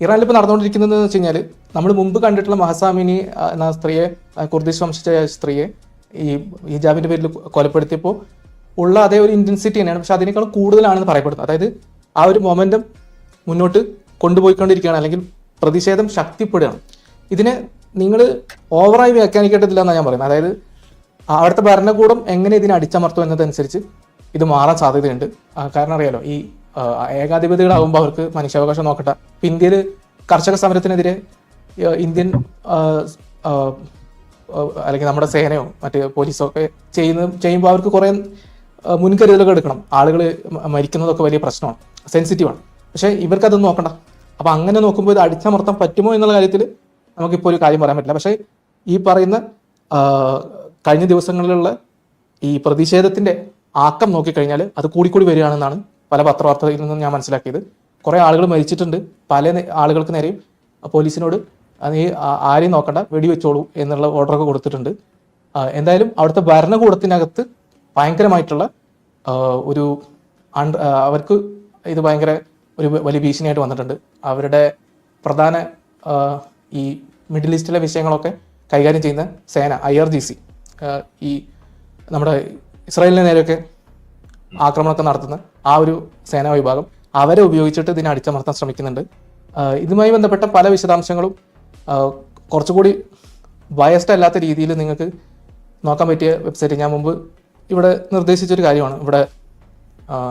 ഇറാനിൽ ഇപ്പോൾ നടന്നുകൊണ്ടിരിക്കുന്നത് വെച്ച് കഴിഞ്ഞാൽ നമ്മൾ മുമ്പ് കണ്ടിട്ടുള്ള മഹസാമിനി എന്ന സ്ത്രീയെ കുർദിഷ് വംശജ സ്ത്രീയെ ഈ ഹിജാബിന്റെ പേരിൽ കൊലപ്പെടുത്തിയപ്പോൾ ഉള്ള അതേ ഒരു ഇന്റൻസിറ്റി തന്നെയാണ്. പക്ഷെ അതിനേക്കാൾ കൂടുതലാണെന്ന് പറയപ്പെടുന്നത് അതായത് ആ ഒരു മൊമെന്റം മുന്നോട്ട് കൊണ്ടുപോയിക്കൊണ്ടിരിക്കുകയാണ്. അല്ലെങ്കിൽ പ്രതിഷേധം ശക്തിപ്പെടുകയാണ്. ഇതിനെ നിങ്ങൾ ഓവറായി വ്യാഖ്യാനിക്കേണ്ടതില്ല എന്നാണ് ഞാൻ പറയുന്നത്. അതായത് അവിടുത്തെ ഭരണകൂടം എങ്ങനെ ഇതിനെ അടിച്ചമർത്തും എന്നതനുസരിച്ച് ഇത് മാറാൻ സാധ്യതയുണ്ട്. കാരണം അറിയാലോ ഈ ഏകാധിപതികളാകുമ്പോൾ അവർക്ക് മനുഷ്യാവകാശം നോക്കട്ടെ. ഇപ്പം ഇന്ത്യയിൽ കർഷക സമരത്തിനെതിരെ ഇന്ത്യൻ അല്ലെങ്കിൽ നമ്മുടെ സേനയോ മറ്റ് പോലീസോ ഒക്കെ ചെയ്യുന്ന ചെയ്യുമ്പോൾ അവർക്ക് കുറേ മുൻകരുതലുകൾ എടുക്കണം. ആളുകൾ മരിക്കുന്നതൊക്കെ വലിയ പ്രശ്നമാണ്. സെൻസിറ്റീവാണ് പക്ഷേ ഇവർക്കതൊന്നും നോക്കണ്ട. അപ്പം അങ്ങനെ നോക്കുമ്പോൾ ഇത് അടിച്ചമർത്താൻ പറ്റുമോ എന്നുള്ള കാര്യത്തിൽ നമുക്കിപ്പോൾ ഒരു കാര്യം പറയാൻ പറ്റില്ല. പക്ഷേ ഈ പറയുന്ന കഴിഞ്ഞ ദിവസങ്ങളിലുള്ള ഈ പ്രതിഷേധത്തിന്റെ ആക്കം നോക്കിക്കഴിഞ്ഞാൽ അത് കൂടിക്കൂടി വരികയാണെന്നാണ് പല പത്രവാർത്തകളിൽ നിന്നും ഞാൻ മനസ്സിലാക്കിയത്. കുറേ ആളുകൾ മരിച്ചിട്ടുണ്ട്. പല ആളുകൾക്ക് നേരെയും പോലീസിനോട് "ആ, നീ ആരെയും നോക്കണ്ട വെടിവെച്ചോളൂ എന്നുള്ള ഓർഡറൊക്കെ കൊടുത്തിട്ടുണ്ട്. എന്തായാലും അവിടുത്തെ ഭരണകൂടത്തിനകത്ത് ഭയങ്കരമായിട്ടുള്ള ഒരു അവർക്ക് ഇത് ഭയങ്കര ഒരു വലിയ ഭീഷണിയായിട്ട് വന്നിട്ടുണ്ട്. അവരുടെ പ്രധാന ഈ മിഡിൽ ഈസ്റ്റിലെ വിഷയങ്ങളൊക്കെ കൈകാര്യം ചെയ്യുന്ന സേന ഐ ആർ ജി സി ഈ നമ്മുടെ ഇസ്രായേലിന് നേരെയൊക്കെ ആക്രമണമൊക്കെ നടത്തുന്ന ആ ഒരു സേനാ വിഭാഗം അവരെ ഉപയോഗിച്ചിട്ട് ഇതിനെ അടിച്ചമർത്താൻ ശ്രമിക്കുന്നുണ്ട്. ഇതുമായി ബന്ധപ്പെട്ട പല വിശദാംശങ്ങളും കുറച്ചുകൂടി ബയസ്ഡ് അല്ലാത്ത രീതിയിൽ നിങ്ങൾക്ക് നോക്കാൻ പറ്റിയ വെബ്സൈറ്റ് ഞാൻ മുമ്പ് ഇവിടെ നിർദ്ദേശിച്ചൊരു കാര്യമാണ്. ഇവിടെ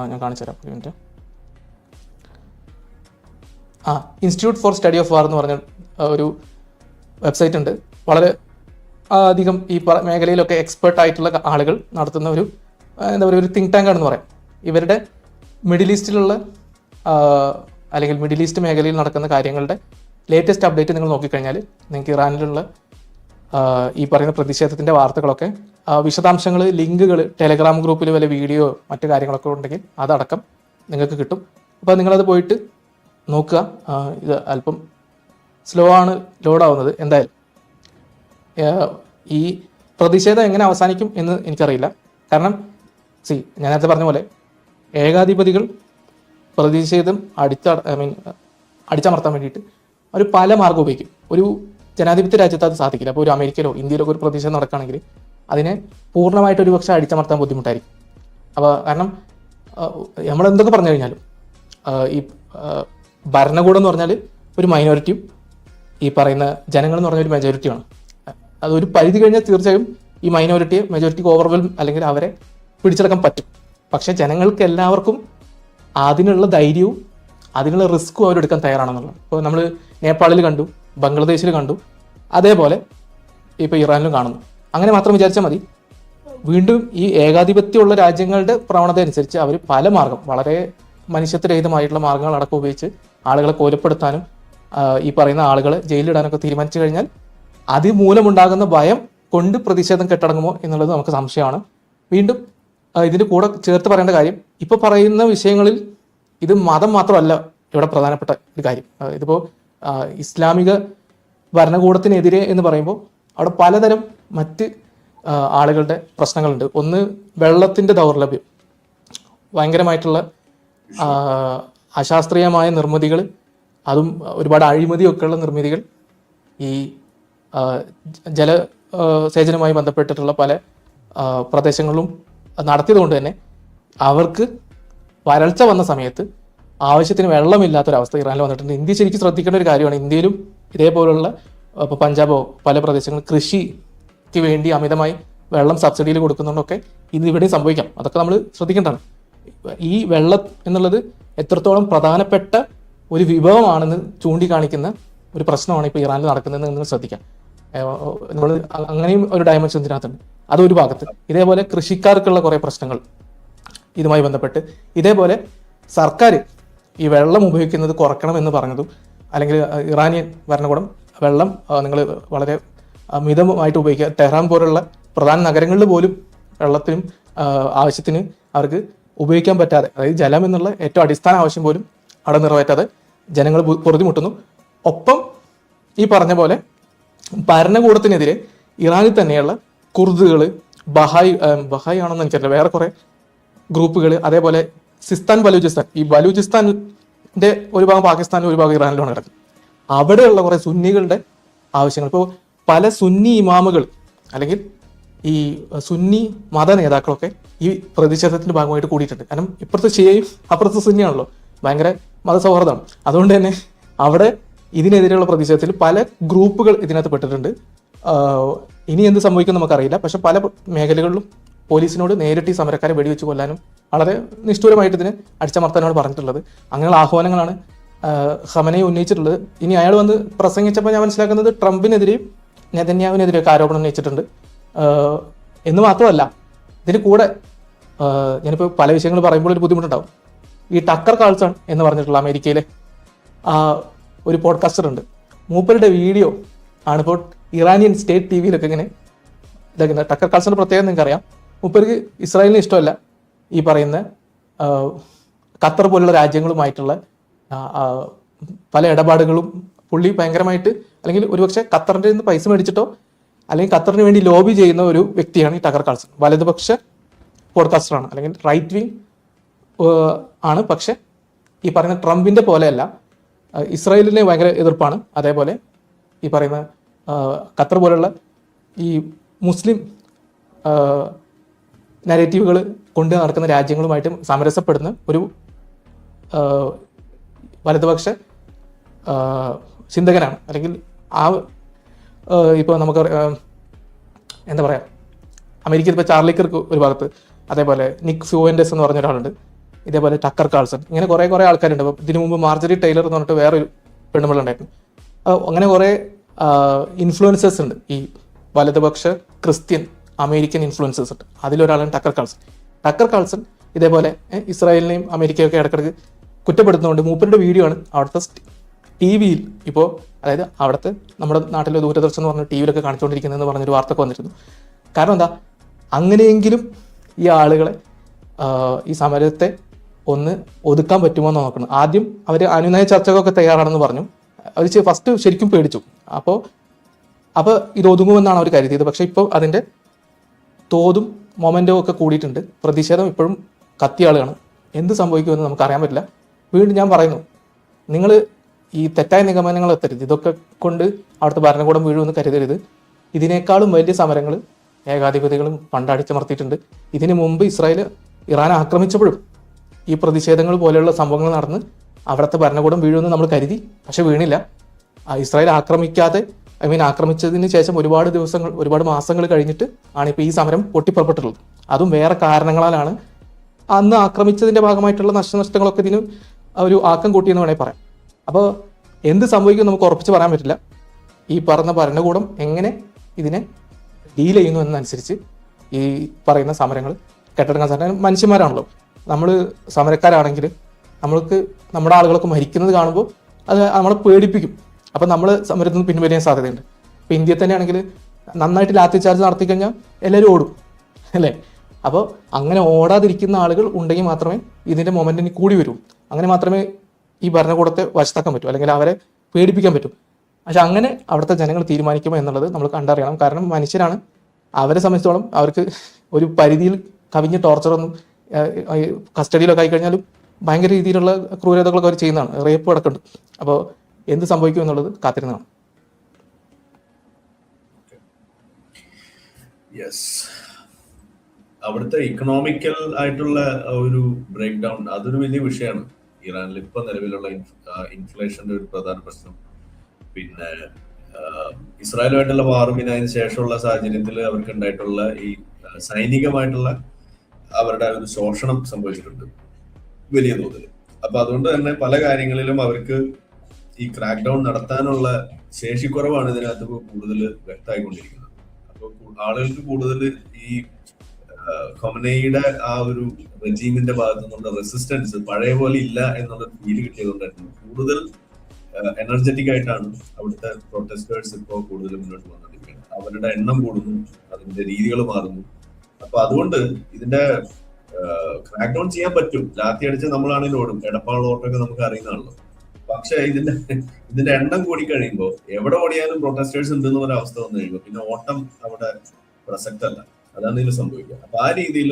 ഞാൻ കാണിച്ചു തരാം മിനിറ്റ്. ആ institute for study of war എന്ന് പറഞ്ഞ ഒരു വെബ്സൈറ്റ് ഉണ്ട്. വളരെ അധികം ഈ മേഖലയിലൊക്കെ എക്സ്പേർട്ട് ആയിട്ടുള്ള ആളുകൾ നടത്തുന്ന ഒരു എന്താ പറയുക ഒരു തിങ്ക് ടാങ്ക് ആണെന്ന് പറയാം. ഇവരുടെ മിഡിൽ ഈസ്റ്റിലുള്ള അല്ലെങ്കിൽ മിഡിൽ ഈസ്റ്റ് മേഖലയിൽ നടക്കുന്ന കാര്യങ്ങളുടെ ലേറ്റസ്റ്റ് അപ്ഡേറ്റ് നിങ്ങൾ നോക്കിക്കഴിഞ്ഞാൽ നിങ്ങൾക്ക് ഇറാനിലുള്ള ഈ പറയുന്ന പ്രതിഷേധത്തിന്റെ വാർത്തകളൊക്കെ വിശദാംശങ്ങൾ ലിങ്കുകൾ ടെലഗ്രാം ഗ്രൂപ്പിൽ വല്ല വീഡിയോ മറ്റു കാര്യങ്ങളൊക്കെ ഉണ്ടെങ്കിൽ അതടക്കം നിങ്ങൾക്ക് കിട്ടും. അപ്പോൾ നിങ്ങളത് പോയിട്ട് നോക്കുക. ഇത് അല്പം സ്ലോ ആണ് ലോഡ് ആവുന്നത്. എന്തായാലും ഈ പ്രതിഷേധം എങ്ങനെ അവസാനിക്കും എന്ന് എനിക്കറിയില്ല. കാരണം സി ഞാൻ നേരത്തെ പറഞ്ഞ പോലെ ഏകാധിപതികൾ പ്രതിഷേധം അടിച്ച ഐ മീൻ അടിച്ചമർത്താൻ വേണ്ടിയിട്ട് അവർ പല മാർഗം ഉപയോഗിക്കും. ഒരു ജനാധിപത്യ രാജ്യത്ത് അത് സാധിക്കില്ല. അപ്പോൾ ഒരു അമേരിക്കയിലോ ഇന്ത്യയിലോ ഒരു പ്രതിഷേധം നടക്കുകയാണെങ്കിൽ അതിനെ പൂർണമായിട്ട് ഒരു പക്ഷേ അടിച്ചമർത്താൻ ബുദ്ധിമുട്ടായിരിക്കും. അപ്പോൾ കാരണം നമ്മൾ എന്തൊക്കെ പറഞ്ഞു കഴിഞ്ഞാലും ഈ ഭരണകൂടം എന്ന് പറഞ്ഞാൽ ഒരു മൈനോറിറ്റിയും ഈ പറയുന്ന ജനങ്ങൾ എന്ന് പറഞ്ഞ ഒരു മെജോറിറ്റിയാണ് അത് ഒരു പരിധി കഴിഞ്ഞാൽ തീർച്ചയായും ഈ മൈനോറിറ്റിയെ മെജോറിറ്റിക്ക് ഓവർവെൽ അല്ലെങ്കിൽ അവരെ പിടിച്ചെടുക്കാൻ പറ്റും. പക്ഷെ ജനങ്ങൾക്ക് എല്ലാവർക്കും അതിനുള്ള ധൈര്യവും അതിനുള്ള റിസ്ക്കും അവരെടുക്കാൻ തയ്യാറാണെന്നുള്ളത് ഇപ്പോൾ നമ്മൾ നേപ്പാളിൽ കണ്ടു ബംഗ്ലാദേശിൽ കണ്ടു അതേപോലെ ഇപ്പോൾ ഇറാനിലും കാണുന്നു. അങ്ങനെ മാത്രം വിചാരിച്ചാൽ മതി. വീണ്ടും ഈ ഏകാധിപത്യമുള്ള രാജ്യങ്ങളുടെ പ്രവണത അനുസരിച്ച് അവർ പല മാർഗം വളരെ മനുഷ്യത്വരഹിതമായിട്ടുള്ള മാർഗങ്ങൾ അടക്കം ഉപയോഗിച്ച് ആളുകളെ കൊലപ്പെടുത്താനും ഈ പറയുന്ന ആളുകളെ ജയിലിലിടാനൊക്കെ തീരുമാനിച്ചു കഴിഞ്ഞാൽ അതിമൂലമുണ്ടാകുന്ന ഭയം കൊണ്ട് പ്രതിഷേധം കെട്ടടങ്ങുമോ എന്നുള്ളത് നമുക്ക് സംശയമാണ്. വീണ്ടും ആ, ഇതിന്റെ കൂടെ ചേർത്ത് പറയേണ്ട കാര്യം ഇപ്പൊ പറയുന്ന വിഷയങ്ങളിൽ ഇത് മതം മാത്രമല്ല ഇവിടെ പ്രധാനപ്പെട്ട ഒരു കാര്യം. ഇതിപ്പോൾ ഇതിപ്പോ ഇസ്ലാമിക ഭരണകൂടത്തിനെതിരെ എന്ന് പറയുമ്പോൾ അവിടെ പലതരം മറ്റ് ആളുകളുടെ പ്രശ്നങ്ങളുണ്ട്. ഒന്ന് വെള്ളത്തിന്റെ ദൗർലഭ്യം. ഭയങ്കരമായിട്ടുള്ള അശാസ്ത്രീയമായ നിർമ്മിതികൾ അതും ഒരുപാട് അഴിമതിയൊക്കെയുള്ള നിർമ്മിതികൾ ഈ ജലസേചനവുമായി ബന്ധപ്പെട്ടിട്ടുള്ള പല ആ, പ്രദേശങ്ങളിലും നടത്തിയതുകൊണ്ട് തന്നെ അവർക്ക് വരൾച്ച വന്ന സമയത്ത് ആവശ്യത്തിന് വെള്ളമില്ലാത്തൊരവസ്ഥ ഇറാനിൽ വന്നിട്ടുണ്ട്. ഇന്ത്യ ശരിക്കും ശ്രദ്ധിക്കേണ്ട ഒരു കാര്യമാണ്. ഇന്ത്യയിലും ഇതേപോലുള്ള ഇപ്പോൾ പഞ്ചാബോ പല പ്രദേശങ്ങളും കൃഷിക്ക് വേണ്ടി അമിതമായി വെള്ളം സബ്സിഡിയിൽ കൊടുക്കുന്നതുകൊണ്ടൊക്കെ ഇത് ഇവിടെയും സംഭവിക്കാം. അതൊക്കെ നമ്മൾ ശ്രദ്ധിക്കേണ്ടതാണ്. ഈ വെള്ളം എന്നുള്ളത് എത്രത്തോളം പ്രധാനപ്പെട്ട ഒരു വിഭവമാണെന്ന് ചൂണ്ടിക്കാണിക്കുന്ന ഒരു പ്രശ്നമാണ് ഇപ്പോൾ ഇറാനിൽ നടക്കുന്നതെന്ന് ശ്രദ്ധിക്കാം. നമ്മൾ അങ്ങനെയും ഒരു ഡയമെൻഷൻ ഇതിനകത്തുണ്ട്. അതൊരു ഭാഗത്ത്. ഇതേപോലെ കൃഷിക്കാർക്കുള്ള കുറേ പ്രശ്നങ്ങൾ ഇതുമായി ബന്ധപ്പെട്ട്. ഇതേപോലെ സർക്കാർ ഈ വെള്ളം ഉപയോഗിക്കുന്നത് കുറക്കണം എന്ന് പറഞ്ഞതും അല്ലെങ്കിൽ ഇറാനിയൻ ഭരണകൂടം വെള്ളം നിങ്ങൾ വളരെ മിതമായിട്ട് ഉപയോഗിക്കുക. ടെഹ്റാൻ പോലുള്ള പ്രധാന നഗരങ്ങളിൽ പോലും വെള്ളത്തിനും ആവശ്യത്തിന് അവർക്ക് ഉപയോഗിക്കാൻ പറ്റാതെ അതായത് ജലം എന്നുള്ള ഏറ്റവും അടിസ്ഥാന ആവശ്യം പോലും അവിടെ നിറവേറ്റാതെ ജനങ്ങൾ പൊറുതിമുട്ടുന്നു ഒപ്പം ഈ പറഞ്ഞ പോലെ ഭരണകൂടത്തിനെതിരെ ഇറാനിൽ തന്നെയുള്ള കുർദുകൾ ബഹായ് ബഹായ് ആണെന്ന് എനിക്കറിയില്ല. വേറെ കുറെ ഗ്രൂപ്പുകൾ. അതേപോലെ സിസ്താൻ ബലൂചിസ്ഥാൻ. ഈ ബലൂചിസ്ഥാന്റെ ഒരു ഭാഗം പാകിസ്ഥാനും ഒരു ഭാഗം ഇറാനിലുമാണ് കിടക്കുന്നത്. അവിടെയുള്ള കുറെ സുന്നികളുടെ ആവശ്യങ്ങൾ. ഇപ്പോൾ പല സുന്നി ഇമാമുകൾ അല്ലെങ്കിൽ ഈ സുന്നി മത നേതാക്കളൊക്കെ ഈ പ്രതിഷേധത്തിന്റെ ഭാഗമായിട്ട് കൂടിയിട്ടുണ്ട്. കാരണം ഇപ്പുറത്ത് ഷിയയും അപ്പുറത്ത് സുന്നിയാണല്ലോ. ഭയങ്കര മതസൗഹാർദ്ദമാണ് അതുകൊണ്ട് തന്നെ അവിടെ ഇതിനെതിരെയുള്ള പ്രതിഷേധത്തിൽ പല ഗ്രൂപ്പുകൾ ഇതിനകത്ത് പെട്ടിട്ടുണ്ട്. ഇനി എന്ത് സംഭവിക്കും നമുക്കറിയില്ല. പക്ഷെ പല മേഖലകളിലും പോലീസിനോട് നേരിട്ട് ഈ സമരക്കാരെ വെടിവെച്ച് കൊല്ലാനും വളരെ നിഷ്ഠൂരമായിട്ട് ഇതിന് അടിച്ചമർത്താനാണ് പറഞ്ഞിട്ടുള്ളത്. അങ്ങനെയുള്ള ആഹ്വാനങ്ങളാണ് ഹമനെ ഉന്നയിച്ചിട്ടുള്ളത്. ഇനി അയാൾ വന്ന് പ്രസംഗിച്ചപ്പോൾ ഞാൻ മനസ്സിലാക്കുന്നത് ട്രംപിനെതിരെയും നെതന്യാവിനെതിരെയൊക്കെ ആരോപണം ഉന്നയിച്ചിട്ടുണ്ട്. എന്ന് മാത്രമല്ല ഇതിന് കൂടെ ഞാനിപ്പോൾ പല വിഷയങ്ങൾ പറയുമ്പോൾ ഒരു ബുദ്ധിമുട്ടുണ്ടാവും. ഈ ടക്കർ കാൾസൺ എന്ന് പറഞ്ഞിട്ടുള്ള അമേരിക്കയിലെ ഒരു പോഡ്കാസ്റ്റർ ഉണ്ട് മൂപ്പരുടെ വീഡിയോ ആണിപ്പോൾ ഇറാനിയൻ സ്റ്റേറ്റ് ടി വിയിലൊക്കെ ഇങ്ങനെ ഇതാക്കുന്നത് ടക്കർ കാൾസന്റെ പ്രത്യേകത നിങ്ങൾക്ക് അറിയാം മൂപ്പർക്ക് ഇസ്രായേലിന് ഇഷ്ടമല്ല ഈ പറയുന്ന ഖത്തർ പോലുള്ള രാജ്യങ്ങളുമായിട്ടുള്ള പല ഇടപാടുകളും പുള്ളി ഭയങ്കരമായിട്ട് അല്ലെങ്കിൽ ഒരുപക്ഷെ ഖത്തറിന്റെ നിന്ന് പൈസ മേടിച്ചിട്ടോ അല്ലെങ്കിൽ ഖത്തറിന് വേണ്ടി ലോബി ചെയ്യുന്ന ഒരു വ്യക്തിയാണ് ഈ ടക്കർ കാൾസൺ വലതുപക്ഷ പോഡ്കാസ്റ്ററാണ് അല്ലെങ്കിൽ റൈറ്റ് വിങ് ആണ്. പക്ഷെ ഈ പറയുന്ന ട്രംപിന്റെ പോലെയല്ല ഇസ്രായേലിനെ ഭയങ്കര എതിർപ്പാണ്. അതേപോലെ ഈ പറയുന്ന ഖത്തർ പോലുള്ള ഈ മുസ്ലിം നരേറ്റീവുകൾ കൊണ്ട് നടക്കുന്ന രാജ്യങ്ങളുമായിട്ട് സമരസപ്പെടുന്ന ഒരു വലതുപക്ഷ ചിന്തകനാണ്. അല്ലെങ്കിൽ ആ ഇപ്പോൾ നമുക്ക് എന്താ പറയുക അമേരിക്കയിൽ ഇപ്പോൾ ചാർലി കിർക്ക് ഒരു ഭാഗത്ത് അതേപോലെ നിക് ഫ്യൂവൻഡസ് എന്ന് പറഞ്ഞ ഒരാളുണ്ട്. ഇതേപോലെ ടക്കർ കാൾസൺ. ഇങ്ങനെ കുറേ കുറേ ആൾക്കാരുണ്ട്. അപ്പോൾ ഇതിനു മുമ്പ് മാർജറി ടൈലർ എന്ന് പറഞ്ഞിട്ട് വേറൊരു പെണ്ണുമ്പിളുണ്ടായിരുന്നു അപ്പോൾ അങ്ങനെ കുറേ ഇൻഫ്ലുവൻസേഴ്സ് ഉണ്ട്. ഈ വലതുപക്ഷ ക്രിസ്ത്യൻ അമേരിക്കൻ ഇൻഫ്ലുവൻസേഴ്സ് ഉണ്ട്. അതിലൊരാളാണ് ടക്കർ കാൾസൺ. ടക്കർ കാൾസൺ ഇതേപോലെ ഇസ്രായേലിനെയും അമേരിക്കയൊക്കെ ഇടയ്ക്കിടയ്ക്ക് കുറ്റപ്പെടുത്തുന്നതുകൊണ്ട് മൂപ്പരുടെ വീഡിയോ ആണ് അവിടുത്തെ ടി വിയിൽ ഇപ്പോൾ അതായത് അവിടുത്തെ നമ്മുടെ നാട്ടിലെ ദൂരദർശൻ എന്ന് പറഞ്ഞ ടി വിയിലൊക്കെ കാണിച്ചുകൊണ്ടിരിക്കുന്നതെന്ന് പറഞ്ഞൊരു വാർത്തക്ക് വന്നിരുന്നു. കാരണം എന്താ? അങ്ങനെയെങ്കിലും ഈ ആളുകളെ ഈ സമരത്തെ ഒന്ന് ഒതുക്കാൻ പറ്റുമോ എന്ന് നോക്കണം. ആദ്യം അവർ അനുനയ ചർച്ചകളൊക്കെ തയ്യാറാണെന്ന് പറഞ്ഞു. അവർ ഫസ്റ്റ് ശരിക്കും പേടിച്ചു. അപ്പോൾ അപ്പോൾ ഇത് ഒതുങ്ങുമെന്നാണ് അവർ കരുതിയത്. പക്ഷേ ഇപ്പോൾ അതിന്റെ തോതും മൊമെന്റവും ഒക്കെ കൂടിയിട്ടുണ്ട്. പ്രതിഷേധം ഇപ്പോഴും കത്തിയാളുകയാണ് എന്ത് സംഭവിക്കുമെന്ന് നമുക്ക് അറിയാൻ പറ്റില്ല. വീണ്ടും ഞാൻ പറയുന്നു നിങ്ങൾ ഈ തെറ്റായ നിഗമനങ്ങൾ എത്തരുത്. ഇതൊക്കെ കൊണ്ട് അവിടുത്തെ ഭരണകൂടം വീഴുമെന്ന് കരുതരുത്. ഇതിനേക്കാളും വലിയ സമരങ്ങൾ ഏകാധിപതികളും പണ്ട് അടിച്ചമർത്തിയിട്ടുണ്ട് ഇതിനു മുമ്പ് ഇസ്രായേൽ ഇറാൻ ആക്രമിച്ചപ്പോഴും ഈ പ്രതിഷേധങ്ങൾ പോലെയുള്ള സംഭവങ്ങൾ നടന്ന് അവിടുത്തെ ഭരണകൂടം വീഴുമെന്ന് നമ്മൾ കരുതി. പക്ഷെ വീണില്ല. ഇസ്രായേൽ ആക്രമിക്കാതെ ഐ മീൻ ആക്രമിച്ചതിന് ശേഷം ഒരുപാട് ദിവസങ്ങൾ ഒരുപാട് മാസങ്ങൾ കഴിഞ്ഞിട്ട് ആണ് ഇപ്പോൾ ഈ സമരം പൊട്ടിപ്പുറപ്പെട്ടിട്ടുള്ളത്. അതും വേറെ കാരണങ്ങളാലാണ് അന്ന് ആക്രമിച്ചതിന്റെ ഭാഗമായിട്ടുള്ള നഷ്ടനഷ്ടങ്ങളൊക്കെ ഇതിന് ഒരു ആക്കം കൂട്ടിയെന്ന് വേണമെങ്കിൽ പറയാം. അപ്പോൾ എന്ത് സംഭവിക്കും നമുക്ക് ഉറപ്പിച്ച് പറയാൻ പറ്റില്ല. ഈ പറഞ്ഞ ഭരണകൂടം എങ്ങനെ ഇതിനെ ഡീൽ ചെയ്യുന്നു എന്നനുസരിച്ച് ഈ പറയുന്ന സമരങ്ങൾ കെട്ടിടങ്ങൾ സമരം മനുഷ്യന്മാരാണല്ലോ. നമ്മൾ സമരക്കാരാണെങ്കിൽ നമ്മൾക്ക് നമ്മുടെ ആളുകളൊക്കെ മരിക്കുന്നത് കാണുമ്പോൾ അത് നമ്മളെ പേടിപ്പിക്കും. അപ്പം നമ്മൾ സമരത്തിൽ നിന്ന് പിൻവലിയാൻ സാധ്യതയുണ്ട്. ഇപ്പം ഇന്ത്യയിൽ തന്നെയാണെങ്കിൽ നന്നായിട്ട് ലാത്തി ചാർജ് നടത്തി കഴിഞ്ഞാൽ എല്ലാവരും ഓടും അല്ലേ? അപ്പോൾ അങ്ങനെ ഓടാതിരിക്കുന്ന ആളുകൾ ഉണ്ടെങ്കിൽ മാത്രമേ ഇതിന്റെ മൊമെന്റിന് കൂടി വരൂ. അങ്ങനെ മാത്രമേ ഈ ഭരണകൂടത്തെ വശത്താക്കാൻ പറ്റൂ അല്ലെങ്കിൽ അവരെ പേടിപ്പിക്കാൻ പറ്റും. പക്ഷെ അങ്ങനെ അവിടുത്തെ ജനങ്ങൾ തീരുമാനിക്കുമോ എന്നുള്ളത് നമ്മൾ കണ്ടറിയണം. കാരണം മനുഷ്യരാണ് അവരെ സംബന്ധിച്ചോളം അവർക്ക് ഒരു പരിധിയിൽ കവിഞ്ഞ് ടോർച്ചറൊന്നും കസ്റ്റഡിയിലൊക്കെ ആയിക്കഴിഞ്ഞാലും ഭയങ്കര രീതിയിലുള്ള ക്രൂരതകളൊക്കെ അവർ ചെയ്യുന്നതാണ്. റേപ്പ് അടക്കമുണ്ട് അപ്പോൾ എന്ത് സംഭവിക്കും എന്നുള്ളത് കാത്തിരുന്നതാണ്. യെസ് അവിടുത്തെ ഇക്കണോമിക്കൽ ആയിട്ടുള്ള ഒരു ബ്രേക്ക് ഡൗൺ അതൊരു വലിയ വിഷയമാണ്. ഇറാനിൽ ഇപ്പൊ നിലവിലുള്ള ഇൻഫ്ലേഷന്റെ ഒരു പ്രധാന പ്രശ്നം. പിന്നെ ഇസ്രായേലുമായിട്ടുള്ള വാറും പിന്നെ അതിന് ശേഷമുള്ള സാഹചര്യത്തിൽ അവർക്ക് ഉണ്ടായിട്ടുള്ള ഈ സൈനികമായിട്ടുള്ള അവരുടെ ഒരു ശോഷണം സംഭവിച്ചിട്ടുണ്ട്. വലിയ തോതിൽ അപ്പൊ അതുകൊണ്ട് തന്നെ പല കാര്യങ്ങളിലും അവർക്ക് ഈ ക്രാക്ക് ഡൗൺ നടത്താനുള്ള ശേഷിക്കുറവാണ് ഇതിനകത്ത് ഇപ്പോൾ കൂടുതൽ വ്യക്തമായിക്കൊണ്ടിരിക്കുന്നത്. അപ്പോൾ ആളുകൾക്ക് കൂടുതൽ ഈ ഹൊമനയുടെ ആ ഒരു റെജീമിന്റെ ഭാഗത്തു നിന്നുള്ള റെസിസ്റ്റൻസ് പഴയ പോലെ ഇല്ല എന്നുള്ള ഫീൽ കിട്ടിയതുകൊണ്ടായിരുന്നു കൂടുതൽ എനർജറ്റിക് ആയിട്ടാണ് അവിടുത്തെ പ്രൊട്ടസ്റ്റേഴ്സ് ഇപ്പോൾ കൂടുതൽ മുന്നോട്ട് വന്നിരിക്കുന്നത് അവരുടെ എണ്ണം കൂടുന്നു അതിന്റെ രീതികൾ മാറുന്നു. അപ്പൊ അതുകൊണ്ട് ഇതിന്റെ ക്രാക്ക് ഡൗൺ ചെയ്യാൻ പറ്റും. ലാത്തി അടിച്ച് നമ്മളാണെങ്കിലും ഓടും. എടപ്പാൾ ഓട്ടമൊക്കെ നമുക്ക് അറിയുന്നതാണല്ലോ. പക്ഷെ ഇതിന്റെ ഇതിന്റെ എണ്ണം കൂടി കഴിയുമ്പോൾ എവിടെ ഓടിയാലും പ്രൊട്ടസ്റ്റേഴ്സ് ഉണ്ടെന്ന് ഒരു അവസ്ഥ വന്നു കഴിയുമ്പോൾ പിന്നെ ഓട്ടം അവിടെ പ്രസക്തല്ല. അതാണ് ഇതിൽ സംഭവിക്കുക. അപ്പൊ ആ രീതിയിൽ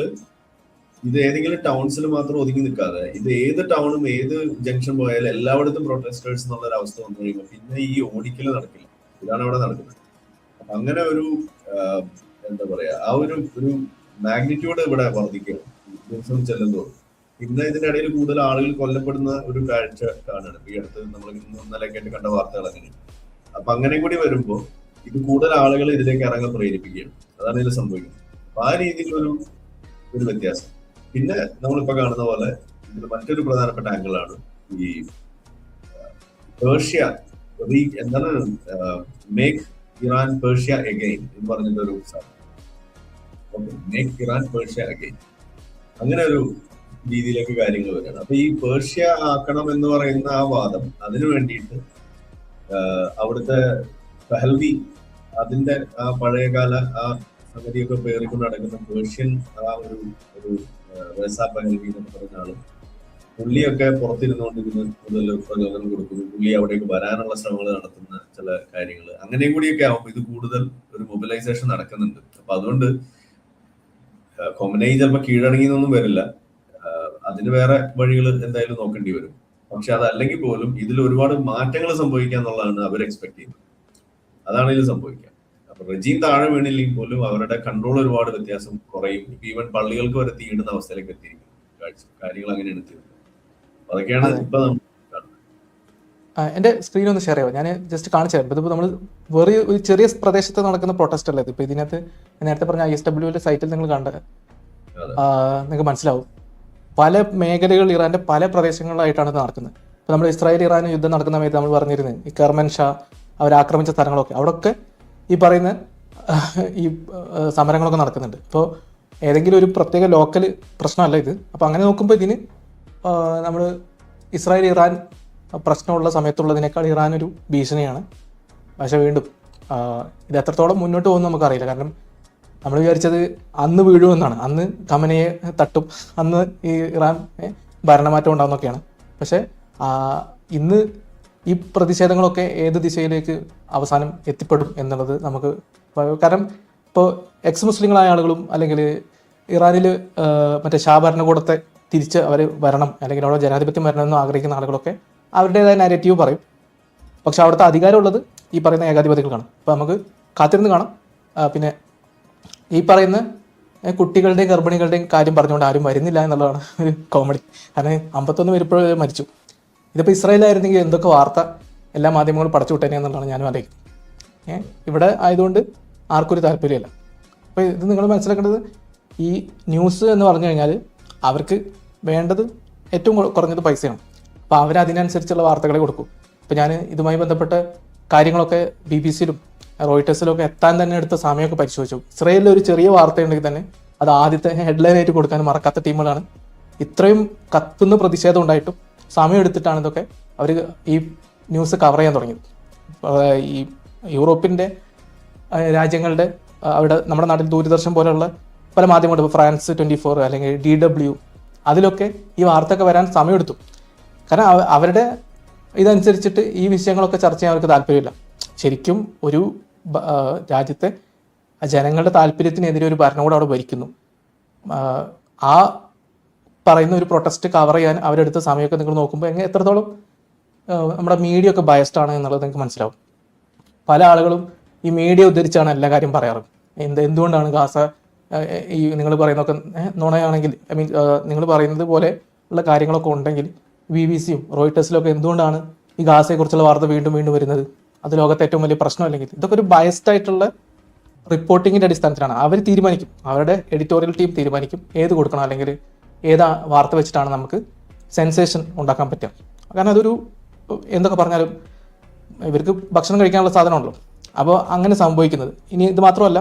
ഇത് ഏതെങ്കിലും ടൗൺസിൽ മാത്രം ഒതുങ്ങി നിൽക്കാതെ ഇത് ഏത് ടൗണും ഏത് ജംഗ്ഷൻ പോയാലും എല്ലായിടത്തും പ്രൊട്ടസ്റ്റേഴ്സ് എന്നുള്ള ഒരു അവസ്ഥ വന്നു കഴിയുമ്പോൾ പിന്നെ ഈ ഓടിക്കൽ നടക്കില്ല. ഇതാണ് അവിടെ നടക്കുന്നത്. അപ്പൊ അങ്ങനെ ഒരു എന്താ പറയാ ആ ഒരു ഒരു മാഗ്നിറ്റ്യൂഡ് ഇവിടെ വർദ്ധിക്കുകയാണ്. ദിവസം ചെല്ലുമ്പോൾ പിന്നെ ഇതിന്റെ ഇടയിൽ കൂടുതൽ ആളുകൾ കൊല്ലപ്പെടുന്ന ഒരു കാഴ്ച കാണുകയാണ് ഈ അടുത്ത് നമ്മൾ ഇന്ന് ഇന്നലെയൊക്കെ കണ്ട വാർത്തകൾ അങ്ങനെ. അപ്പൊ അങ്ങനെ കൂടി വരുമ്പോൾ ഇത് കൂടുതൽ ആളുകൾ ഇതിലേക്ക് ഇറങ്ങാൻ പ്രേരിപ്പിക്കുകയാണ്. അതാണ് ഇതിൽ സംഭവിക്കുന്നത്. അപ്പൊ ആ രീതിയിലൊരു ഒരു വ്യത്യാസം. പിന്നെ നമ്മളിപ്പോ കാണുന്ന പോലെ ഇതിൽ മറ്റൊരു പ്രധാനപ്പെട്ട ആംഗിളാണ് ഈ പേർഷ്യ റീ എന്താണ് മേക്ക് ഇറാൻ പേർഷ്യ അഗൈൻ എന്ന് പറഞ്ഞിട്ടൊരു മേക്ക് ഇറാൻ പേർഷ്യ അഗൈൻ അങ്ങനെ ഒരു രീതിയിലേക്ക് കാര്യങ്ങൾ വരികയാണ്. അപ്പൊ ഈ പേർഷ്യ ആക്കണം എന്ന് പറയുന്ന ആ വാദം അതിനു വേണ്ടിയിട്ട് അവിടുത്തെ പെഹൽവി അതിന്റെ ആ പഴയകാല ആ സംഗതിയൊക്കെ പേറിക്കൊണ്ട് നടക്കുന്ന പേർഷ്യൻ ആ ഒരു ഒരു പെഹൽവി എന്ന് പറയുന്ന ആളും പുള്ളിയൊക്കെ പുറത്തിരുന്നുകൊണ്ട് ഇതിന് കൂടുതൽ പ്രചോദനം കൊടുക്കുന്നു. പുള്ളി അവിടേക്ക് വരാനുള്ള ശ്രമങ്ങൾ നടത്തുന്ന ചില കാര്യങ്ങൾ. അങ്ങനെയും കൂടിയൊക്കെ ആവും ഇത് കൂടുതൽ ഒരു മൊബിലൈസേഷൻ നടക്കുന്നുണ്ട്. അപ്പൊ അതുകൊണ്ട് കൊമനൈ ചിലപ്പോൾ കീഴടങ്ങിയെന്നൊന്നും വരില്ല. അതിന് വേറെ വഴികൾ എന്തായാലും നോക്കേണ്ടി വരും. പക്ഷെ അതല്ലെങ്കിൽ പോലും ഇതിൽ ഒരുപാട് മാറ്റങ്ങൾ സംഭവിക്കുക എന്നുള്ളതാണ് അവർ എക്സ്പെക്ട് ചെയ്യുന്നത്. അതാണ് ഇതിൽ സംഭവിക്കുക. അപ്പൊ റെജീം താഴെ വീണില്ലെങ്കിൽ പോലും അവരുടെ കൺട്രോൾ ഒരുപാട് വ്യത്യാസം കുറയും. ഇപ്പൊ ഈവൻ പള്ളികൾക്ക് വരെ തീയിടുന്ന അവസ്ഥയിലേക്ക് എത്തിയിരിക്കും കാര്യങ്ങൾ അങ്ങനെ എത്തിയത് അപ്പൊ അതൊക്കെയാണ് ഇപ്പൊ നമ്മൾ എന്റെ സ്ക്രീൻ ഒന്ന് ഷെയർ ചെയ്യാം ഞാൻ ജസ്റ്റ് കാണിച്ചു തരാം. ഇതിപ്പോൾ നമ്മൾ വെറിയ ഒരു ചെറിയ പ്രദേശത്ത് നടക്കുന്ന പ്രൊട്ടസ്റ്റ് അല്ലേ? ഇപ്പൊ ഇതിനകത്ത് നേരത്തെ പറഞ്ഞ ഐ എസ് ഡബ്ല്യു സൈറ്റിൽ നിങ്ങൾ കണ്ട. നിങ്ങൾക്ക് മനസ്സിലാവും. പല മേഖലകളിൽ ഇറാന്റെ പല പ്രദേശങ്ങളിലായിട്ടാണ് ഇത് നടക്കുന്നത്. ഇപ്പോൾ നമ്മൾ ഇസ്രായേൽ ഇറാൻ യുദ്ധം നടക്കുന്ന സമയത്ത് നമ്മൾ പറഞ്ഞിരുന്നത് ഈ കർമൻ ഷാ അവർ ആക്രമിച്ച സ്ഥലങ്ങളൊക്കെ. അവിടെയൊക്കെ ഈ പറയുന്ന ഈ സമരങ്ങളൊക്കെ നടക്കുന്നുണ്ട്. ഇപ്പോൾ ഏതെങ്കിലും ഒരു പ്രത്യേക ലോക്കൽ പ്രശ്നമല്ല ഇത്. അപ്പോൾ അങ്ങനെ നോക്കുമ്പോൾ ഇതിന് നമ്മൾ ഇസ്രായേൽ ഇറാൻ പ്രശ്നമുള്ള സമയത്തുള്ളതിനേക്കാൾ ഇറാൻ ഒരു ഭീഷണിയാണ്. പക്ഷെ വീണ്ടും ഇത് എത്രത്തോളം മുന്നോട്ട് പോകുമെന്ന് നമുക്കറിയില്ല. കാരണം നമ്മൾ വിചാരിച്ചത് അന്ന് വീഴുമെന്നാണ് അന്ന് കമനയെ തട്ടും. അന്ന് ഈ ഇറാൻ ഭരണമാറ്റം ഉണ്ടാകുന്നൊക്കെയാണ് പക്ഷെ ഇന്ന് ഈ പ്രതിഷേധങ്ങളൊക്കെ ഏത് ദിശയിലേക്ക് അവസാനം എത്തിപ്പെടും എന്നുള്ളത് നമുക്ക് കാരണം ഇപ്പോൾ എക്സ് മുസ്ലിങ്ങളായ ആളുകളും അല്ലെങ്കിൽ ഇറാനിൽ മറ്റേ ഷാ ഭരണകൂടത്തെ തിരിച്ച് അവർ വരണം അല്ലെങ്കിൽ അവിടെ ജനാധിപത്യം വരണം എന്ന് ആഗ്രഹിക്കുന്ന ആളുകളൊക്കെ അവരുടേതായ നാരറ്റീവ് പറയും. പക്ഷെ അവിടുത്തെ അധികാരമുള്ളത് ഈ പറയുന്ന ഏകാധിപതികൾക്കാണ്. അപ്പോൾ നമുക്ക് കാത്തിരുന്ന് കാണാം. പിന്നെ ഈ പറയുന്ന കുട്ടികളുടെയും ഗർഭിണികളുടെയും കാര്യം പറഞ്ഞുകൊണ്ട് ആരും വരുന്നില്ല എന്നുള്ളതാണ് ഒരു കോമഡി കാരണം അമ്പത്തൊന്ന് പേര് മരിച്ചു. ഇതിപ്പോൾ ഇസ്രായേലായിരുന്നെങ്കിൽ എന്തൊക്കെ വാർത്ത എല്ലാ മാധ്യമങ്ങളും പടച്ചു വിട്ടേനെ എന്നുള്ളതാണ് ഞാനും ആലോചിക്കുന്നത്. ഏ ഇവിടെ ആയതുകൊണ്ട് ആർക്കൊരു താല്പര്യമില്ല. അപ്പോൾ ഇത് നിങ്ങൾ മനസ്സിലാക്കേണ്ടത് ഈ ന്യൂസ് എന്ന് പറഞ്ഞു കഴിഞ്ഞാൽ അവർക്ക് വേണ്ടത് ഏറ്റവും കുറഞ്ഞത് പൈസയാണ്. അപ്പോൾ അവർ അതിനനുസരിച്ചുള്ള വാർത്തകളെ കൊടുക്കും. അപ്പോൾ ഞാൻ ഇതുമായി ബന്ധപ്പെട്ട കാര്യങ്ങളൊക്കെ ബി ബി സിയിലും റോയിട്ടേഴ്സിലും ഒക്കെ എത്താൻ തന്നെ എടുത്ത സമയമൊക്കെ പരിശോധിച്ചു. ഇസ്രയേലിൽ ഒരു ചെറിയ വാർത്തയുണ്ടെങ്കിൽ തന്നെ അത് ആദ്യത്തെ ഹെഡ്ലൈൻ ആയിട്ട് കൊടുക്കാൻ മറക്കാത്ത ടീമുകളാണ്. ഇത്രയും കത്തുന്ന പ്രതിഷേധം ഉണ്ടായിട്ടും സമയം എടുത്തിട്ടാണ് ഇതൊക്കെ അവർ ഈ ന്യൂസ് കവർ ചെയ്യാൻ തുടങ്ങിയത്. ഈ യൂറോപ്പിന്റെ രാജ്യങ്ങളുടെ അവിടെ നമ്മുടെ നാട്ടിൽ ദൂരദർശൻ പോലെയുള്ള പല മാധ്യമങ്ങളുണ്ട് ഇപ്പോൾ ഫ്രാൻസ് ട്വന്റി ഫോർ അല്ലെങ്കിൽ ഡി ഡബ്ല്യു അതിലൊക്കെ ഈ വാർത്തയൊക്കെ വരാൻ സമയമെടുത്തു കാരണം അവരുടെ ഇതനുസരിച്ചിട്ട് ഈ വിഷയങ്ങളൊക്കെ ചർച്ച ചെയ്യാൻ അവർക്ക് താല്പര്യമില്ല. ശരിക്കും ഒരു രാജ്യത്തെ ജനങ്ങളുടെ താല്പര്യത്തിനെതിരെ ഒരു ഭരണകൂടം അവിടെ ഭരിക്കുന്നു. ആ, പറയുന്ന ഒരു പ്രൊട്ടസ്റ്റ് കവർ ചെയ്യാൻ അവരെടുത്ത സമയമൊക്കെ നിങ്ങൾ നോക്കുമ്പോൾ എങ്ങനെ എത്രത്തോളം നമ്മുടെ മീഡിയ ഒക്കെ ബയസ്ഡ് ആണ് എന്നുള്ളത് നിങ്ങൾക്ക് മനസ്സിലാവും. പല ആളുകളും ഈ മീഡിയ ഉദ്ധരിച്ചാണ് എല്ലാ കാര്യം പറയാറ്. എന്ത് എന്തുകൊണ്ടാണ് ഗാസ ഈ നിങ്ങൾ പറയുന്നതൊക്കെ നുണയാണെങ്കിൽ ഐ മീൻ നിങ്ങൾ പറയുന്നത് പോലെ ഉള്ള കാര്യങ്ങളൊക്കെ ഉണ്ടെങ്കിൽ ബി ബി സിയും റോയിട്ടേഴ്സിലും ഒക്കെ എന്തുകൊണ്ടാണ് ഈ ഗാസയെക്കുറിച്ചുള്ള വാർത്ത വീണ്ടും വീണ്ടും വരുന്നത്? അത് ലോകത്തെ ഏറ്റവും വലിയ പ്രശ്നം അല്ലെങ്കിൽ ഇതൊക്കെ ഒരു ബയസ്ഡ് ആയിട്ടുള്ള റിപ്പോർട്ടിങ്ങിന്റെ അടിസ്ഥാനത്തിലാണ്. അവർ തീരുമാനിക്കും. അവരുടെ എഡിറ്റോറിയൽ ടീം തീരുമാനിക്കും. ഏത് കൊടുക്കണം അല്ലെങ്കിൽ ഏതാ വാർത്ത വെച്ചിട്ടാണ് നമുക്ക് സെൻസേഷൻ ഉണ്ടാക്കാൻ പറ്റുക. കാരണം അതൊരു എന്തൊക്കെ പറഞ്ഞാലും ഇവർക്ക് ഭക്ഷണം കഴിക്കാനുള്ള സാധനമാണല്ലോ. അപ്പോൾ അങ്ങനെ സംഭവിക്കുന്നത്. ഇനി ഇത് മാത്രമല്ല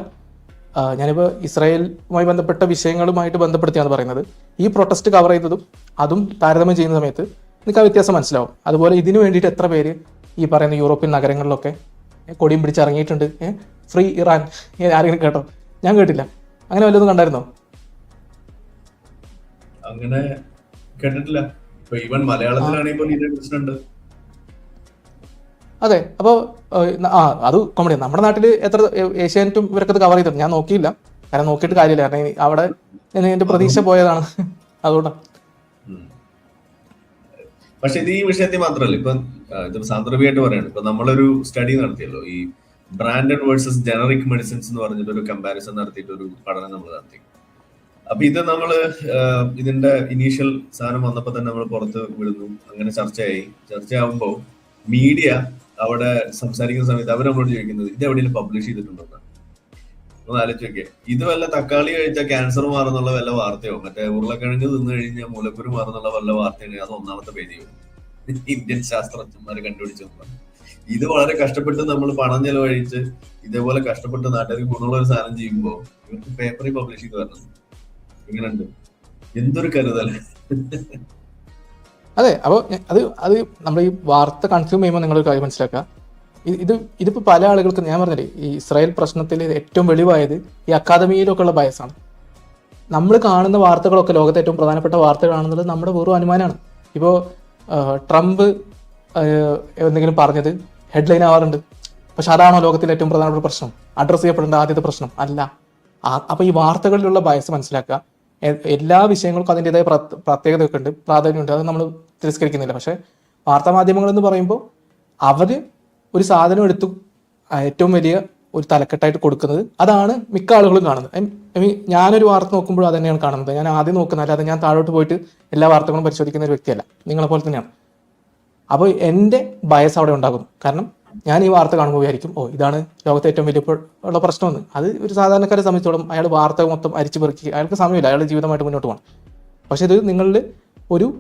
ഞാനിപ്പോൾ ഇസ്രായേലുമായി ബന്ധപ്പെട്ട വിഷയങ്ങളുമായിട്ട് ബന്ധപ്പെടുത്തിയാണ് പറയുന്നത്. ഈ പ്രൊട്ടസ്റ്റ് കവർ ചെയ്തതും അതും താരതമ്യം ചെയ്യുന്ന സമയത്ത് നിങ്ങൾക്ക് ആ വ്യത്യാസം മനസ്സിലാവും. അതുപോലെ ഇതിനു വേണ്ടിയിട്ട് എത്ര പേര് ഈ പറയുന്ന യൂറോപ്യൻ നഗരങ്ങളിലൊക്കെ കൊടിയും പിടിച്ചിറങ്ങിയിട്ടുണ്ട് ഫ്രീ ഇറാൻ. ആരെങ്കിലും കേട്ടോ? ഞാൻ കേട്ടില്ല. അങ്ങനെ വല്ലതും കണ്ടായിരുന്നോ? അങ്ങനെ കേട്ടിട്ടില്ല. ഇപ്പൊ ഈവൻ മലയാളത്തിലാണെങ്കിൽ പോലും ഇതേ പ്രശ്നമുണ്ട് അതെ അപ്പോൾ ആ അത് കോമഡി നമ്മുടെ നാട്ടിൽ എത്ര ഏഷ്യാനെറ്റും ഇവരൊക്കെ കവർ ചെയ്തിട്ടുണ്ട്. ഞാൻ നോക്കിയില്ല. കാരണം നോക്കിയിട്ട് കാര്യമില്ല. കാരണം അവിടെ എന്റെ എന്റെ പ്രതീക്ഷ പോയതാണ്. അതുകൊണ്ടാണ്. പക്ഷെ ഇത് ഈ വിഷയത്തിൽ മാത്രമല്ല. ഇപ്പൊ ഇതിപ്പോ ഇത് സാന്ദർഭികമായിട്ട് പറയാണ്. ഇപ്പൊ നമ്മളൊരു സ്റ്റഡി നടത്തിയല്ലോ. ഈ ബ്രാൻഡഡ് വേഴ്സസ് ജനറിക് മെഡിസിൻസ് എന്ന് പറഞ്ഞിട്ട് ഒരു കമ്പാരിസൺ നടത്തിയിട്ട് ഒരു പഠനം നമ്മൾ നടത്തി. അപ്പൊ ഇത് നമ്മൾ ഇതിന്റെ ഇനീഷ്യൽ സാധനം വന്നപ്പോ തന്നെ നമ്മൾ പുറത്ത് വിടുന്നു. അങ്ങനെ ചർച്ചയായി. ചർച്ചയാവുമ്പോ മീഡിയ അവിടെ സംസാരിക്കുന്ന സമയത്ത് അവർ നമ്മളോട് ചോദിക്കുന്നത് ഇത് എവിടെയെങ്കിലും പബ്ലിഷ് ചെയ്തിട്ടുണ്ടോ. ഒന്ന് ആലോചിച്ച് നോക്കിയേ. ഇത് വല്ല തക്കാളി കഴിച്ചാൽ ക്യാൻസർ മാറുന്നുള്ള വല്ല വാർത്തയോ? മറ്റേ ഉരുളക്കിഴങ്ങ് തിന്നു കഴിഞ്ഞാൽ മുലക്കുരു മാറുന്നുള്ള വല്ല വാർത്തയാണ്? അത് ഒന്നാമത്തെ പേജ് ഇന്ത്യൻ ശാസ്ത്രജ്ഞന്മാർ കണ്ടുപിടിച്ചു ഇത് വളരെ കഷ്ടപ്പെട്ട് നമ്മൾ പണം ചെലവഴിച്ച് ഇതേപോലെ കഷ്ടപ്പെട്ട് നാട്ടുകാർക്ക് ഗുണമുള്ള ഒരു സാധനം ചെയ്യുമ്പോൾ ഇവർക്ക് പേപ്പറിൽ പബ്ലിഷ് ചെയ്ത് വരണം ഇങ്ങനെയുണ്ട് എന്തൊരു കരുതൽ അതെ അപ്പോൾ അത് അത് നമ്മൾ ഈ വാർത്ത കൺസ്യൂം ചെയ്യുമ്പോൾ നിങ്ങൾ കാര്യം മനസ്സിലാക്കുക. ഇത് ഇത് ഇതിപ്പോൾ പല ആളുകൾക്ക് ഞാൻ പറഞ്ഞില്ലേ ഈ ഇസ്രായേൽ പ്രശ്നത്തിൽ ഏറ്റവും വെളിവായത് ഈ അക്കാദമിയിലൊക്കെ ഉള്ള ബയസാണ് നമ്മൾ കാണുന്ന വാർത്തകളൊക്കെ ലോകത്തെ ഏറ്റവും പ്രധാനപ്പെട്ട വാർത്തകളാണെന്നുള്ളത് നമ്മുടെ വെറും അനുമാനമാണ് ഇപ്പോൾ ട്രംപ് എന്തെങ്കിലും പറഞ്ഞത് ഹെഡ്ലൈൻ ആവാറുണ്ട്. പക്ഷെ അതാണോ ലോകത്തിലെ ഏറ്റവും പ്രധാനപ്പെട്ട പ്രശ്നം? അഡ്രസ് ചെയ്യപ്പെടേണ്ട ആദ്യത്തെ പ്രശ്നം? അല്ല. അപ്പോൾ അപ്പൊ ഈ വാർത്തകളിലുള്ള ബയസ് മനസ്സിലാക്കുക. എല്ലാ വിഷയങ്ങൾക്കും അതിന്റെതായ പ്ര- പ്രത്യേകതയൊക്കെ ഉണ്ട് പ്രാധാന്യമുണ്ട്. അത് നമ്മൾ തിരസ്കരിക്കുന്നില്ല. പക്ഷെ വാർത്താ മാധ്യമങ്ങൾ എന്ന് പറയുമ്പോൾ അവർ ഒരു സാധനം എടുത്തു ഏറ്റവും വലിയ ഒരു തലക്കെട്ടായിട്ട് കൊടുക്കുന്നത്. അതാണ് മിക്ക ആളുകളും കാണുന്നത്. ഐ മീൻ ഞാനൊരു വാർത്ത നോക്കുമ്പോഴും അത് തന്നെയാണ് കാണുന്നത്. ഞാൻ ആദ്യം നോക്കുന്നത് അല്ലാതെ ഞാൻ താഴോട്ട് പോയിട്ട് എല്ലാ വാർത്തകളും പരിശോധിക്കുന്ന ഒരു വ്യക്തിയല്ല. നിങ്ങളെ പോലെ തന്നെയാണ്. അപ്പോൾ എന്റെ ബയസ് അവിടെ ഉണ്ടാകുന്നു. കാരണം ഞാൻ ഈ വാർത്ത കാണുമ്പോൾ വിചാരിക്കും ഓ ഇതാണ് ലോകത്തെ ഏറ്റവും വലിയ ഉള്ള പ്രശ്നമെന്ന്. അത് ഒരു സാധാരണക്കാരെ സംബന്ധിച്ചോളം അയാൾ വാർത്ത മൊത്തം അരിച്ചു പെറുക്കി അയാൾക്ക് സമയമില്ല. അയാളുടെ ജീവിതമായിട്ട് മുന്നോട്ട് പോകണം. പക്ഷേ ഇത് നിങ്ങളിൽ ഒരു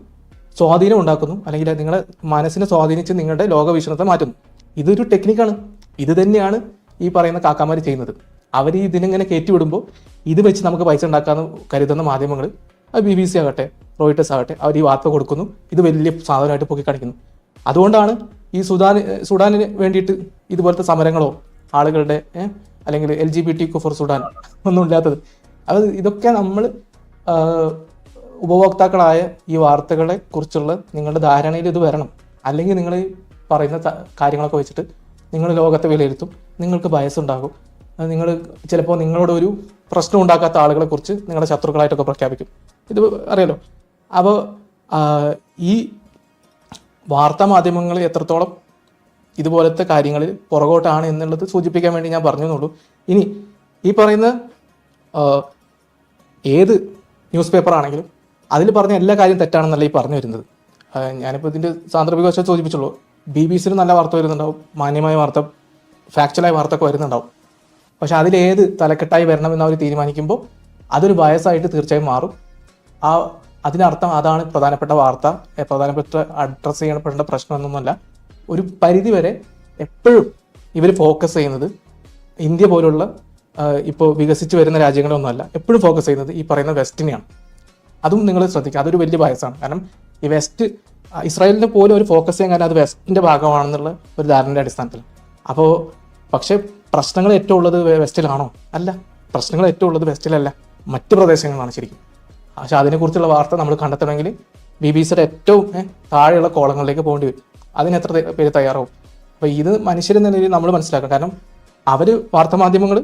സ്വാധീനം ഉണ്ടാക്കുന്നു. അല്ലെങ്കിൽ നിങ്ങളെ മനസ്സിനെ സ്വാധീനിച്ച് നിങ്ങളുടെ ലോകവീക്ഷണത്തെ മാറ്റുന്നു. ഇതൊരു ടെക്നിക്കാണ്. ഇത് തന്നെയാണ് ഈ പറയുന്ന കാക്കാമാർ ചെയ്യുന്നത്. അവർ ഈ ഇതിനിങ്ങനെ കയറ്റി വിടുമ്പോൾ ഇത് വെച്ച് നമുക്ക് പൈസ ഉണ്ടാക്കാമെന്ന് കരുതുന്ന മാധ്യമങ്ങൾ അത് ബി ബി സി ആകട്ടെ റോയിട്ടേഴ്സ് ആകട്ടെ അവർ ഈ വാർത്ത കൊടുക്കുന്നു. ഇത് വലിയ സാധനമായിട്ട് പൊക്കി കാണിക്കുന്നു. അതുകൊണ്ടാണ് ഈ സുഡാൻ സുഡാനിന് വേണ്ടിയിട്ട് ഇതുപോലത്തെ സമരങ്ങളോ ആളുകളുടെ അല്ലെങ്കിൽ L G B T for Sudan ഒന്നും ഇല്ലാത്തത്. അത് ഇതൊക്കെ നമ്മൾ ഉപഭോക്താക്കളായ ഈ വാർത്തകളെ കുറിച്ചുള്ള നിങ്ങളുടെ ധാരണയിൽ ഇത് വരണം. അല്ലെങ്കിൽ നിങ്ങൾ പറയുന്ന കാര്യങ്ങളൊക്കെ വെച്ചിട്ട് നിങ്ങൾ ലോകത്തെ വിലയിരുത്തും. നിങ്ങൾക്ക് ബയസ് ഉണ്ടാകും നിങ്ങൾ ചിലപ്പോൾ നിങ്ങളോട് ഒരു പ്രശ്നം ഉണ്ടാക്കാത്ത ആളുകളെ കുറിച്ച് നിങ്ങളുടെ ശത്രുക്കളായിട്ടൊക്കെ പ്രഖ്യാപിക്കും. ഇത് അറിയാലോ? അപ്പോൾ ഈ വാർത്താ മാധ്യമങ്ങൾ എത്രത്തോളം ഇതുപോലത്തെ കാര്യങ്ങളിൽ പുറകോട്ടാണ് എന്നുള്ളത് സൂചിപ്പിക്കാൻ വേണ്ടി ഞാൻ പറഞ്ഞു എന്നുള്ളൂ ഇനി ഈ പറയുന്ന ഏത് ന്യൂസ് പേപ്പർ ആണെങ്കിലും അതിൽ പറഞ്ഞ എല്ലാ കാര്യം തെറ്റാണെന്നല്ല ഈ പറഞ്ഞു വരുന്നത്. ഞാനിപ്പോൾ ഇതിന്റെ സാന്ദർഭിക വശം സൂചിപ്പിച്ചുള്ളൂ ബി ബി സിയിൽ നല്ല വാർത്ത വരുന്നുണ്ടാവും. മാന്യമായ വാർത്ത ഫാക്ച്വലായ വാർത്ത ഒക്കെ വരുന്നുണ്ടാവും. പക്ഷെ അതിലേത് തലക്കെട്ടായി വരണമെന്ന് അവർ തീരുമാനിക്കുമ്പോൾ അതൊരു വയസ്സായിട്ട് തീർച്ചയായും മാറും. ആ അതിനർത്ഥം അതാണ് പ്രധാനപ്പെട്ട വാർത്ത. പ്രധാനപ്പെട്ട അഡ്രസ്സ് ചെയ്യപ്പെടേണ്ട പ്രശ്നമൊന്നുമല്ല. ഒരു പരിധി വരെ എപ്പോഴും ഇവർ ഫോക്കസ് ചെയ്യുന്നത് ഇന്ത്യ പോലുള്ള ഇപ്പോൾ വികസിച്ച് വരുന്ന രാജ്യങ്ങളൊന്നുമല്ല. എപ്പോഴും ഫോക്കസ് ചെയ്യുന്നത് ഈ പറയുന്ന വെസ്റ്റിനെയാണ് അതും നിങ്ങൾ ശ്രദ്ധിക്കുക. അതൊരു വലിയ ബയസാണ്. കാരണം ഈ വെസ്റ്റ് ഇസ്രായേലിനെ പോലും ഒരു ഫോക്കസ് ചെയ്യാൻ അത് വെസ്റ്റിന്റെ ഭാഗമാണെന്നുള്ള ഒരു ധാരണയുടെ അടിസ്ഥാനത്തിൽ. അപ്പോൾ പക്ഷേ പ്രശ്നങ്ങൾ ഏറ്റവും ഉള്ളത് വെസ്റ്റിലാണോ അല്ല. പ്രശ്നങ്ങൾ ഏറ്റവും ഉള്ളത് വെസ്റ്റിലല്ല മറ്റ് പ്രദേശങ്ങളാണ് ശരിക്കും. പക്ഷെ അതിനെക്കുറിച്ചുള്ള വാർത്ത നമ്മൾ കണ്ടെത്തണമെങ്കിൽ ബി ബി സിയുടെ ഏറ്റവും താഴെയുള്ള കോളങ്ങളിലേക്ക് പോകേണ്ടി വരും. അതിന് എത്ര പേര് തയ്യാറാവും? അപ്പോൾ ഇത് മനുഷ്യരെന്ന നിലയിൽ നമ്മൾ മനസ്സിലാക്കണം. കാരണം അവർ വാർത്താമാധ്യമങ്ങൾ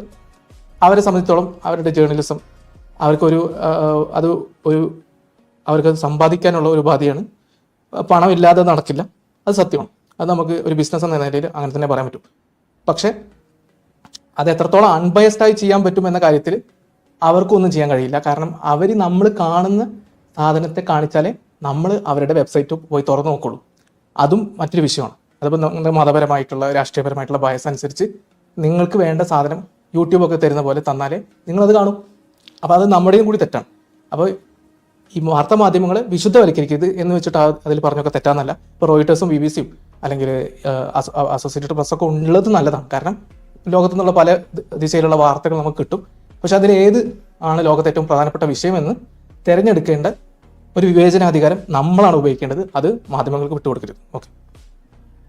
അവരെ സംബന്ധിച്ചോളം അവരുടെ ജേർണലിസം അവർക്കൊരു അത് ഒരു അവർക്ക് സമ്പാദിക്കാനുള്ള ഒരു ഉപാധിയാണ് പണം ഇല്ലാതെ നടക്കില്ല. അത് സത്യമാണ്. അത് നമുക്ക് ഒരു ബിസിനസ് എന്ന നിലയിൽ അങ്ങനെ തന്നെ പറയാൻ പറ്റും. പക്ഷേ അത് എത്രത്തോളം അൺബയസ്ഡായി ചെയ്യാൻ പറ്റും എന്ന കാര്യത്തിൽ അവർക്കൊന്നും ചെയ്യാൻ കഴിയില്ല. കാരണം അവർ നമ്മൾ കാണുന്ന സാധനത്തെ കാണിച്ചാലേ നമ്മൾ അവരുടെ വെബ്സൈറ്റ് പോയി തുറന്നു നോക്കുള്ളൂ. അതും മറ്റൊരു വിഷയമാണ്. അതിപ്പോൾ നിങ്ങളുടെ മതപരമായിട്ടുള്ള രാഷ്ട്രീയപരമായിട്ടുള്ള ബയസ് അനുസരിച്ച് നിങ്ങൾക്ക് വേണ്ട സാധനം യൂട്യൂബൊക്കെ തരുന്ന പോലെ തന്നാലേ നിങ്ങളത് കാണും. അപ്പോൾ അത് നമ്മുടെയും കൂടി തെറ്റാണ്. അപ്പോൾ ഈ വാർത്താ മാധ്യമങ്ങളെ വിശുദ്ധവൽക്കരിക്കരുത് എന്ന് വെച്ചിട്ട് അതിൽ പറഞ്ഞൊക്കെ തെറ്റാന്നല്ല. ഇപ്പോൾ റോയിട്ടേഴ്സും ബി ബി സിയും അല്ലെങ്കിൽ അസോസിയേറ്റഡ് പ്രസ്സൊക്കെ ഉള്ളത് നല്ലതാണ്. കാരണം ലോകത്തു നിന്നുള്ള പല ദിശയിലുള്ള വാർത്തകൾ നമുക്ക് കിട്ടും. പക്ഷെ അതിലേത് ആണ് ലോകത്തെ ഏറ്റവും പ്രധാനപ്പെട്ട വിഷയമെന്ന് തിരഞ്ഞെടുക്കേണ്ട ഒരു വിവേചനാധികാരം നമ്മളാണ് ഉപയോഗിക്കേണ്ടത്. അത് മാധ്യമങ്ങൾക്ക് വിട്ടുകൊടുക്കരുത്. ഓക്കെ.